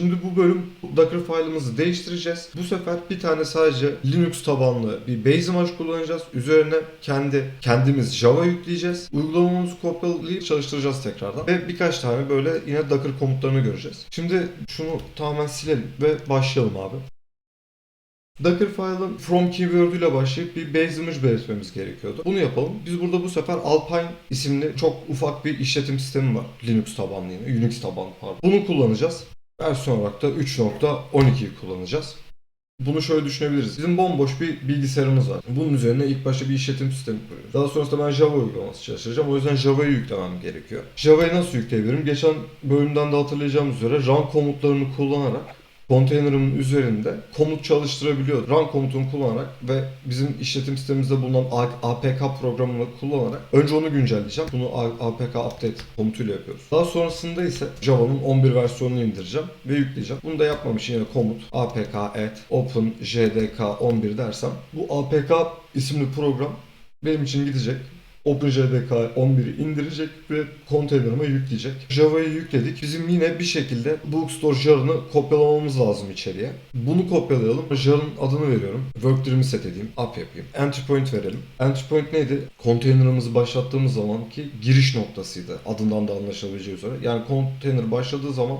Şimdi bu bölüm Docker file'ımızı değiştireceğiz. Bu sefer bir tane sadece Linux tabanlı bir base image kullanacağız. Üzerine kendi kendimiz Java yükleyeceğiz. Uygulamamızı kopyalayıp çalıştıracağız tekrardan. Ve birkaç tane böyle yine Docker komutlarını göreceğiz. Şimdi şunu tamamen silelim ve başlayalım abi. Docker file'ın from keyword ile başlayıp bir base image belirtmemiz gerekiyordu. Bunu yapalım. Biz burada bu sefer Alpine isimli çok ufak bir işletim sistemi var. Linux tabanlı yine. Unix tabanlı pardon. Bunu kullanacağız. Versiyon olarak da 3.12'yi kullanacağız. Bunu şöyle düşünebiliriz. Bizim bomboş bir bilgisayarımız var. Bunun üzerine ilk başta bir işletim sistemi kuruyoruz. Daha sonrasında ben Java uygulaması çalıştıracağım. O yüzden Java'yı yüklemem gerekiyor. Java'yı nasıl yükleyebilirim? Geçen bölümden de hatırlayacağımız üzere run komutlarını kullanarak konteynerımın üzerinde komut çalıştırabiliyor. Run komutunu kullanarak ve bizim işletim sistemimizde bulunan APK programını kullanarak önce onu güncelleyeceğim. Bunu APK update komutuyla yapıyoruz. Daha sonrasında ise Java'nın 11 versiyonunu indireceğim ve yükleyeceğim. Bunu da yapmam için yine komut apk add open jdk 11 dersem bu apk isimli program benim için gidecek. OpenJDK 11'i indirecek ve konteynerıma yükleyecek. Java'yı yükledik. Bizim yine bir şekilde Bookstore jar'ını kopyalamamız lazım içeriye. Bunu kopyalayalım. Jar'ın adını veriyorum. Workdream'i set edeyim. Up yapayım. Entry point verelim. Entry point neydi? Konteynerımızı başlattığımız zamanki giriş noktasıydı. Adından da anlaşılabileceği üzere. Yani konteyner başladığı zaman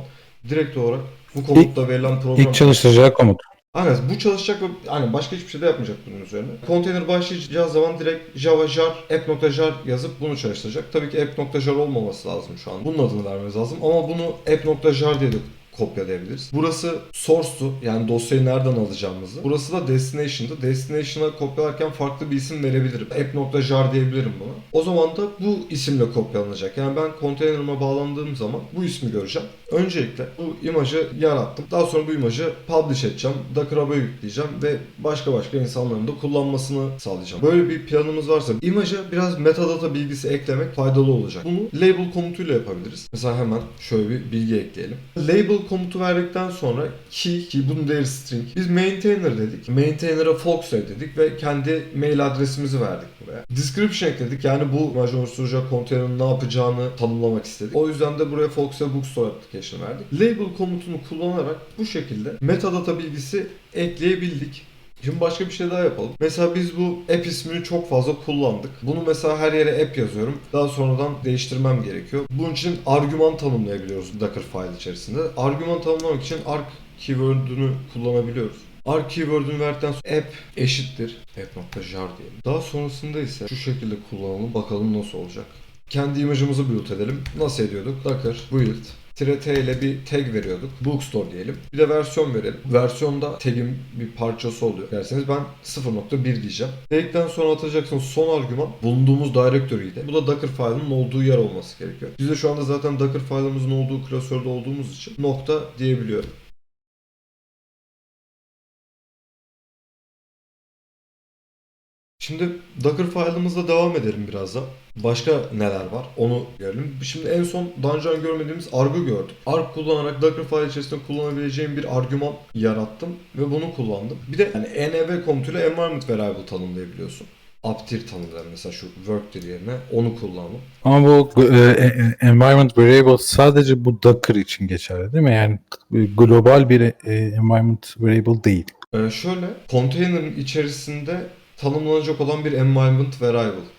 direkt olarak bu komutta verilen program... İlk çalıştıracağı komut. Aynen bu çalışacak ve hani başka hiçbir şey de yapmayacak bunun üzerine. Konteyner başlayacağı zaman direkt java jar app.jar yazıp bunu çalıştıracak. Tabii ki app.jar olmaması lazım şu an. Bunun adını vermemiz lazım ama bunu app.jar diye de kopyalayabiliriz. Burası source'tu yani dosyayı nereden alacağımızı. Burası da destination'dı. Destination'a kopyalarken farklı bir isim verebilirim. app.jar diyebilirim buna. O zaman da bu isimle kopyalanacak. Yani ben konteynerıma bağlandığım zaman bu ismi göreceğim. Öncelikle bu imajı yarattım. Daha sonra bu imajı publish edeceğim. Docker'a yükleyeceğim ve başka başka insanların da kullanmasını sağlayacağım. Böyle bir planımız varsa imaja biraz metadata bilgisi eklemek faydalı olacak. Bunu label komutuyla yapabiliriz. Mesela hemen şöyle bir bilgi ekleyelim. Label komutu verdikten sonra key, ki bunun değeri string. Biz maintainer dedik. Maintainer'a Foxray dedik ve kendi mail adresimizi verdik buraya. Description ekledik. Yani bu imaj oluşturacak konteynerin ne yapacağını tanımlamak istedik. O yüzden de buraya Foxray Bookstore application verdik. Label komutunu kullanarak bu şekilde metadata bilgisi ekleyebildik. Şimdi başka bir şey daha yapalım. Mesela biz bu app ismini çok fazla kullandık. Bunu mesela her yere app yazıyorum. Daha sonradan değiştirmem gerekiyor. Bunun için argüman tanımlayabiliyoruz Docker file içerisinde. Argüman tanımlamak için arg keyword'ünü kullanabiliyoruz. Arg keyword'ünü verdikten sonra app eşittir app.jar diyelim. Daha sonrasında ise şu şekilde kullanalım. Bakalım nasıl olacak. Kendi imajımızı build edelim. Nasıl ediyorduk? Docker build T ile bir tag veriyorduk. Bookstore diyelim. Bir de versiyon verelim. Versiyonda tag'in bir parçası oluyor. Derseniz ben 0.1 diyeceğim. Dedikten sonra atacaksınız son argüman bulunduğumuz directory'de. Bu da Docker file'ın olduğu yer olması gerekiyor. Biz de şu anda zaten Docker file'ımızın olduğu klasörde olduğumuz için nokta diyebiliyorum. Şimdi Docker file'ımızla devam edelim biraz da. Başka neler var onu görelim. Şimdi en son önce görmediğimiz arg'ı gördük. Arg kullanarak Docker file içerisinde kullanabileceğim bir argüman yarattım ve bunu kullandım. Bir de yani env komutuyla environment variable tanımlayabiliyorsun. Aptir tanımlar mesela şu workdir yerine onu kullandım. Ama bu e, e, environment variable sadece bu Docker için geçerli değil mi? Yani global bir e, environment variable değil. Ee, şöyle konteynerin içerisinde tanımlanacak olan bir environment variable.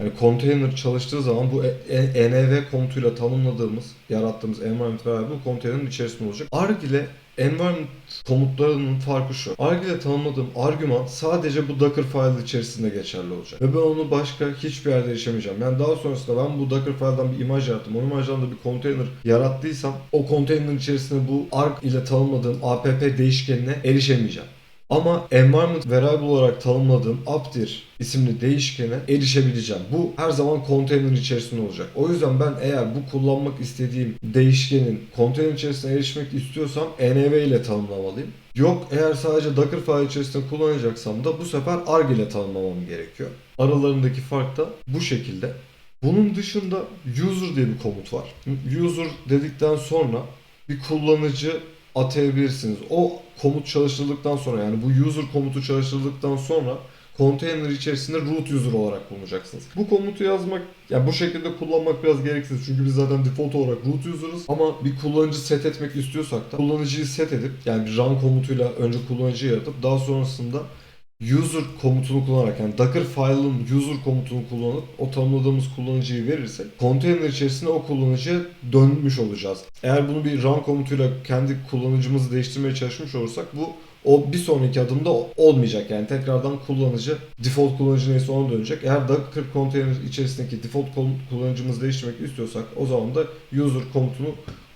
Yani container çalıştığı zaman bu e- e- env komutuyla tanımladığımız, yarattığımız environment variable konteynerin içerisinde olacak. Arg ile environment komutlarının farkı şu. Arg ile tanımladığım argüman sadece bu Docker file içerisinde geçerli olacak. Ve ben onu başka hiçbir yerde erişemeyeceğim. Yani daha sonrasında ben bu Docker file'dan bir imaj yarattım. O imajdan da bir konteyner yarattıysam o konteynerin içerisinde bu arg ile tanımladığım app değişkenine erişemeyeceğim. Ama environment variable olarak tanımladığım updir isimli değişkene erişebileceğim. Bu her zaman konteyner içerisinde olacak. O yüzden ben eğer bu kullanmak istediğim değişkenin konteyner içerisine erişmek istiyorsam env ile tanımlamalıyım. Yok eğer sadece Docker file içerisinde kullanacaksam da bu sefer arg ile tanımlamam gerekiyor. Aralarındaki fark da bu şekilde. Bunun dışında user diye bir komut var. User dedikten sonra bir kullanıcı atayabilirsiniz. O komut çalıştırıldıktan sonra yani bu user komutu çalıştırıldıktan sonra container içerisinde root user olarak bulunacaksınız. Bu komutu yazmak, yani bu şekilde kullanmak biraz gereksiz. Çünkü biz zaten default olarak root user'ız. Ama bir kullanıcı set etmek istiyorsak da kullanıcıyı set edip yani bir run komutuyla önce kullanıcıyı yaratıp daha sonrasında user komutunu kullanarak yani Docker file'ın user komutunu kullanıp o tanımladığımız kullanıcıyı verirsek container içerisinde o kullanıcıya dönmüş olacağız. Eğer bunu bir run komutuyla kendi kullanıcımızı değiştirmeye çalışmış olursak bu o bir sonraki adımda olmayacak yani tekrardan kullanıcı default kullanıcı neyse ona dönecek. Eğer Docker container içerisindeki default kullanıcımızı değiştirmek istiyorsak o zaman da user komutunu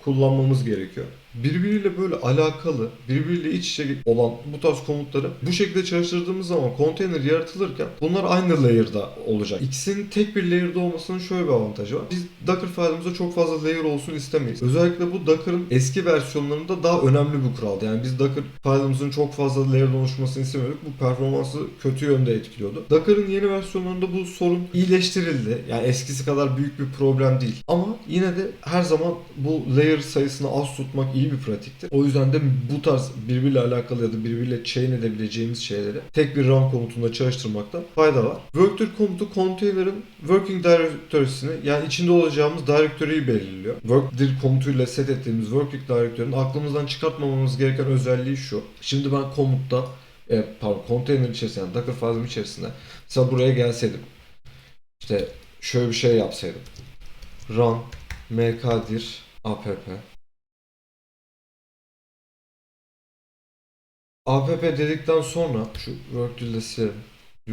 kullanmamız gerekiyor. Birbiriyle böyle alakalı, birbiriyle iç içe olan bu tarz komutları bu şekilde çalıştırdığımız zaman konteyner yaratılırken bunlar aynı layer'da olacak. İkisinin tek bir layer'da olmasının şöyle bir avantajı var. Biz Docker file'ımızda çok fazla layer olsun istemeyiz. Özellikle bu Docker'ın eski versiyonlarında daha önemli bir kuraldı. Yani biz Docker file'ımızın çok fazla layer'da oluşmasını istemiyorduk. Bu performansı kötü yönde etkiliyordu. Docker'ın yeni versiyonlarında bu sorun iyileştirildi. Yani eskisi kadar büyük bir problem değil. Ama yine de her zaman bu layer sayısını az tutmak iyi bir pratiktir. O yüzden de bu tarz birbiriyle alakalı ya da birbiriyle chain edebileceğimiz şeyleri tek bir run komutunda çalıştırmakta fayda var. Workdir komutu container'ın working directory'sini yani içinde olacağımız directory'yi belirliyor. Workdir komutuyla set ettiğimiz working directory'nin aklımızdan çıkartmamamız gereken özelliği şu. Şimdi ben komutta e, pardon container içerisinde yani Docker file'ım içerisinde mesela buraya gelseydim işte şöyle bir şey yapsaydım run mkdir app app dedikten sonra şu workdill'de silelim.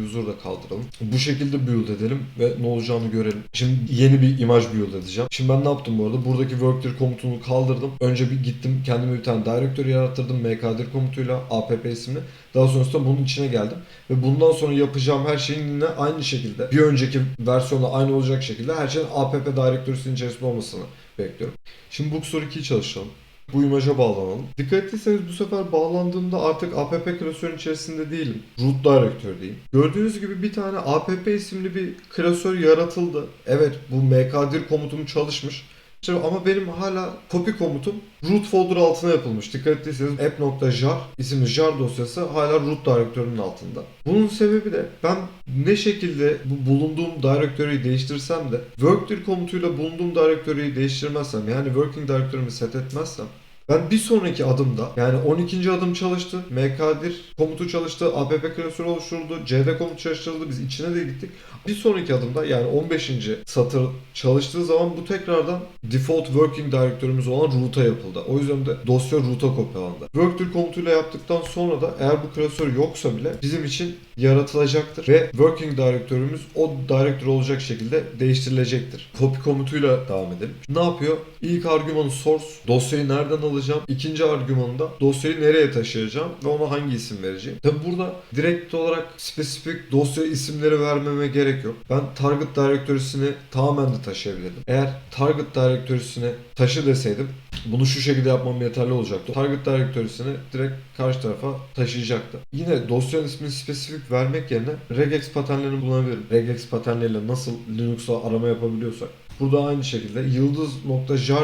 User'da kaldıralım. Bu şekilde build edelim ve ne olacağını görelim. Şimdi yeni bir imaj build edeceğim. Şimdi ben ne yaptım bu arada? Buradaki workdir komutunu kaldırdım. Önce bir gittim kendime bir tane directory yarattırdım mkdir komutuyla app isimli. Daha sonrasında bunun içine geldim. Ve bundan sonra yapacağım her şeyin yine aynı şekilde bir önceki versiyonla aynı olacak şekilde her şeyin app directory'sinin içerisinde olmasını bekliyorum. Şimdi Bookstore 2'yi çalıştıralım bu imaja bağlanalım. Dikkat ettiyseniz bu sefer bağlandığımda artık app klasörün içerisinde değilim. Root direktördeyim. Gördüğünüz gibi bir tane app isimli bir klasör yaratıldı. Evet bu mkdir komutum çalışmış. İşte ama benim hala copy komutum root folder altına yapılmış. Dikkat ettiyseniz app.jar isimli jar dosyası hala root direktörünün altında. Bunun sebebi de ben ne şekilde bu bulunduğum direktörü değiştirsem de workdir komutuyla bulunduğum direktörü değiştirmezsem yani working direktörümü set etmezsem ben bir sonraki adımda yani 12. adım çalıştı. mkdir komutu çalıştı. app klasörü oluşturuldu. cd komutu çalıştırıldı. Biz içine de gittik. Bir sonraki adımda yani 15. satır çalıştığı zaman bu tekrardan default working direktörümüz olan root'a yapıldı. O yüzden de dosya root'a kopyalandı. Workdir komutuyla yaptıktan sonra da eğer bu klasör yoksa bile bizim için yaratılacaktır ve working direktörümüz o direktör olacak şekilde değiştirilecektir. Copy komutuyla devam edelim. Ne yapıyor? İlk argümanı source. Dosyayı nereden alacağım? İkinci argümanında dosyayı nereye taşıyacağım ve ona hangi isim vereceğim? Tabi burada direkt olarak spesifik dosya isimleri vermeme gerek yok. Ben target direktörüsünü tamamen de taşıyabilirdim. Eğer target direktörüsünü taşı deseydim bunu şu şekilde yapmam yeterli olacaktı. Target direktörüsünü direkt karşı tarafa taşıyacaktı. Yine dosyanın ismini spesifik vermek yerine regex paternlerini kullanabilirim. Regex paternleriyle nasıl Linux'a arama yapabiliyorsak Burada aynı şekilde yıldız.jar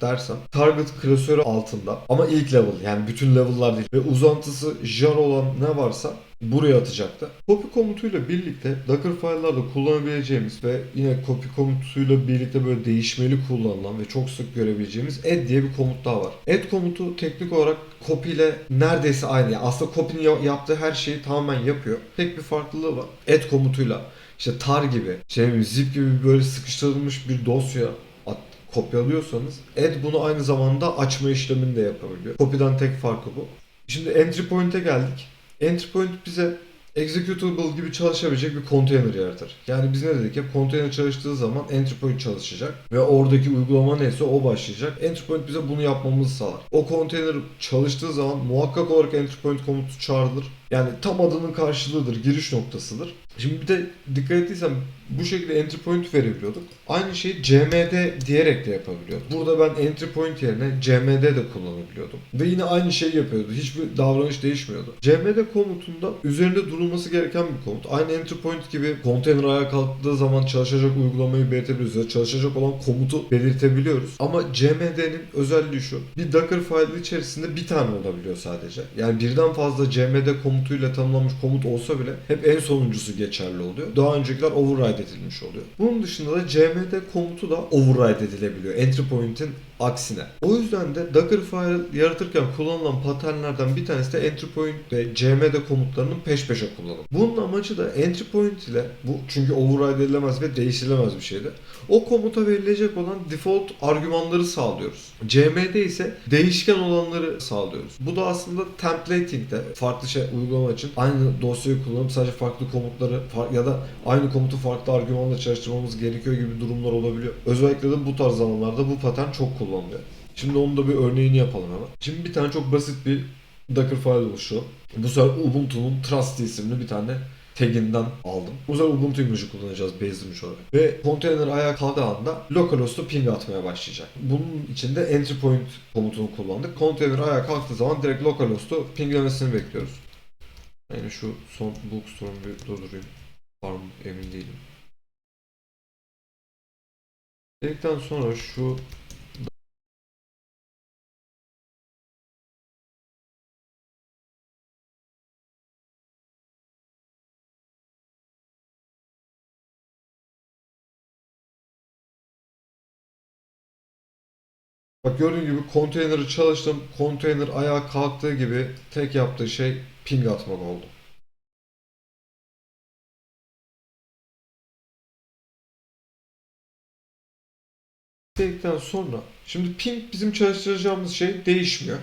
dersem target klasörü altında ama ilk level yani bütün level'lar değil ve uzantısı jar olan ne varsa buraya atacaktı. Copy komutuyla birlikte Docker file'larda kullanabileceğimiz ve yine copy komutuyla birlikte böyle değişmeli kullanılan ve çok sık görebileceğimiz add diye bir komut daha var. Add komutu teknik olarak copy ile neredeyse aynı. Yani aslında copy'nin yaptığı her şeyi tamamen yapıyor. Tek bir farklılığı var. Add komutuyla işte tar gibi, şey zip gibi böyle sıkıştırılmış bir dosya kopyalıyorsanız add bunu aynı zamanda açma işlemini de yapabiliyor. Copy'den tek farkı bu. Şimdi entry point'e geldik. Entry point bize executable gibi çalışabilecek bir container yaratır. Yani biz ne dedik ya container çalıştığı zaman entry point çalışacak ve oradaki uygulama neyse o başlayacak. Entry point bize bunu yapmamızı sağlar. O container çalıştığı zaman muhakkak olarak entry point komutu çağrılır. Yani tam adının karşılığıdır, giriş noktasıdır. Şimdi bir de dikkat ettiysen bu şekilde entry point verebiliyorduk. Aynı şeyi cmd diyerek de yapabiliyorduk. Burada ben entry point yerine cmd de kullanabiliyordum. Ve yine aynı şeyi yapıyordu. Hiçbir davranış değişmiyordu. cmd komutunda üzerinde durulması gereken bir komut. Aynı entry point gibi konteyner ayağa kalktığı zaman çalışacak uygulamayı belirtebiliyoruz. Ya çalışacak olan komutu belirtebiliyoruz. Ama cmd'nin özelliği şu. Bir Docker file içerisinde bir tane olabiliyor sadece. Yani birden fazla cmd komutu komutuyla tanımlanmış komut olsa bile hep en sonuncusu geçerli oluyor. Daha öncekiler override edilmiş oluyor. Bunun dışında da cmd komutu da override edilebiliyor. Entry point'in aksine. O yüzden de Dockerfile yaratırken kullanılan paternlerden bir tanesi de entry point ve cmd komutlarının peş peşe kullanımı. Bunun amacı da entry point ile bu çünkü override edilemez ve değiştirilemez bir şeydi. O komuta verilecek olan default argümanları sağlıyoruz. CMD ise değişken olanları sağlıyoruz. Bu da aslında templating'de farklı şey uygulama için aynı dosyayı kullanıp sadece farklı komutları ya da aynı komutu farklı argümanla çalıştırmamız gerekiyor gibi durumlar olabiliyor. Özellikle de bu tarz zamanlarda bu patern çok kullanılıyor. Şimdi onun da bir örneğini yapalım hemen. Şimdi bir tane çok basit bir Dockerfile oluşuyor. Bu sefer Ubuntu'nun Trusty isimli bir tane taginden aldım. Bu sefer Ubuntu imajı kullanacağız base image olarak. Ve konteyner ayağa kalktığı anda localhost'a ping atmaya başlayacak. Bunun için de entry point komutunu kullandık. Konteyner ayağa kalktığı zaman direkt localhost'u pinglemesini bekliyoruz. Yani şu son bookstore'u bir durdurayım. Var mı emin değilim. Dedikten sonra şu Bak gördüğün gibi konteyneri çalıştım. Konteyner ayağa kalktığı gibi tek yaptığı şey ping atmak oldu. Dedikten sonra şimdi ping bizim çalıştıracağımız şey değişmiyor.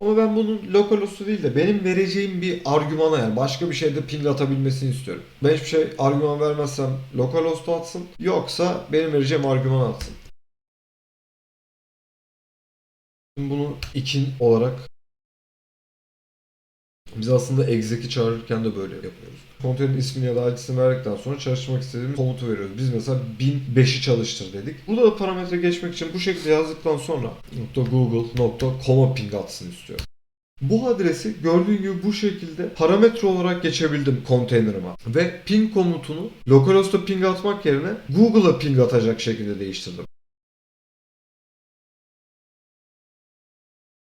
Ama ben bunun localhost'u değil de benim vereceğim bir argümana yani başka bir şeyde ping atabilmesini istiyorum. Ben hiçbir şey argüman vermezsem localhost'a atsın yoksa benim vereceğim argüman atsın. Bunu ikin olarak biz aslında exec'i çağırırken de böyle yapıyoruz. Konteynerin ismini ya da adresini verdikten sonra çalıştırmak istediğimiz komutu veriyoruz. Biz mesela 1005'i çalıştır dedik. Burada da parametre geçmek için bu şekilde yazdıktan sonra .google.com'a ping atsın istiyor. Bu adresi gördüğün gibi bu şekilde parametre olarak geçebildim konteynerıma. Ve ping komutunu localhost'a ping atmak yerine Google'a ping atacak şekilde değiştirdim.